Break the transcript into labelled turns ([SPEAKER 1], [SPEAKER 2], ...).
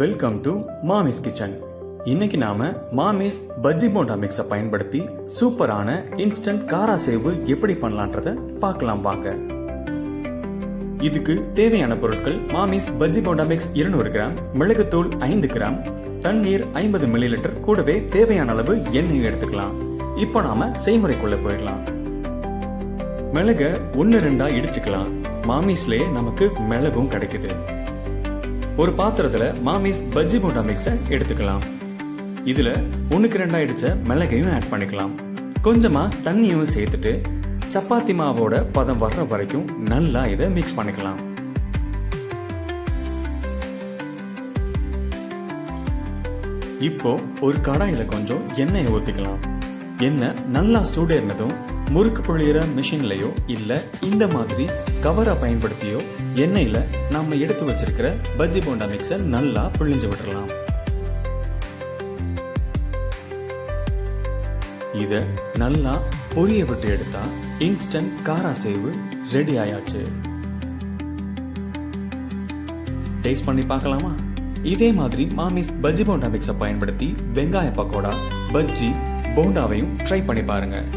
[SPEAKER 1] Welcome to மாமிஸ் kitchen இன்னைக்கு நாம மாமிஸ் பஜ்ஜி போண்டா மிக்ஸை பயன்படுத்தி சூப்பரான இன்ஸ்டன்ட் காரா சேவு எப்படி பண்ணலான்றத பார்க்கலாம் வாங்க. இதுக்கு தேவையான பொருட்கள் மாமிஸ் பஜ்ஜி போண்டா மிக்ஸ் இருநூறு கிராம் மிளகுத்தூள் ஐந்து கிராம் தண்ணீர் ஐம்பது மில்லி லிட்டர் கூடவே தேவையான அளவு எண்ணெய் எடுத்துக்கலாம். இப்போ நாம செய்முறைக்குள்ள போயிடலாம். மிளக ஒன்று ரெண்டா இடிச்சுக்கலாம். மாமிஸ்லேயே நமக்கு மிளகும் கிடைக்குது. ஒரு பாத்திரத்தில் மாமிஸ் பஜ்ஜி போண்டா மிக்ஸை எடுத்துக்கலாம். இதில் ஒன்றுக்கு ரெண்டாக இடித்த மிளகையும் ஆட் பண்ணிக்கலாம். கொஞ்சமாக தண்ணியும் சேர்த்துட்டு சப்பாத்தி மாவோட பதம் வர்ற வரைக்கும் நல்லா இதை மிக்ஸ் பண்ணிக்கலாம். இப்போ ஒரு கடாயில் கொஞ்சம் எண்ணெயை ஊற்றிக்கலாம் எண்ணெய் நல்லா சூடேறினதும் முறுக்கு புழியிற மிஷின்லயோ இல்லை இந்த மாதிரி கவரை பயன்படுத்தியோ எண்ணெயில் நம்ம எடுத்து வச்சிருக்கிற பஜ்ஜி போண்டா மிக்ஸை நல்லா புழிஞ்சு விட்டுறலாம். இதை நல்லா பொரிய விட்டு எடுத்தா இன்ஸ்டன்ட் காரா சேவு ரெடி ஆயாச்சு. டேஸ்ட் பண்ணி பார்க்கலாமா? இதே மாதிரி மாமிஸ் பஜ்ஜி போண்டா மிக்ஸை பயன்படுத்தி வெங்காய பக்கோடா பஜ்ஜி போண்டாவையும் ட்ரை பண்ணி பாருங்கள்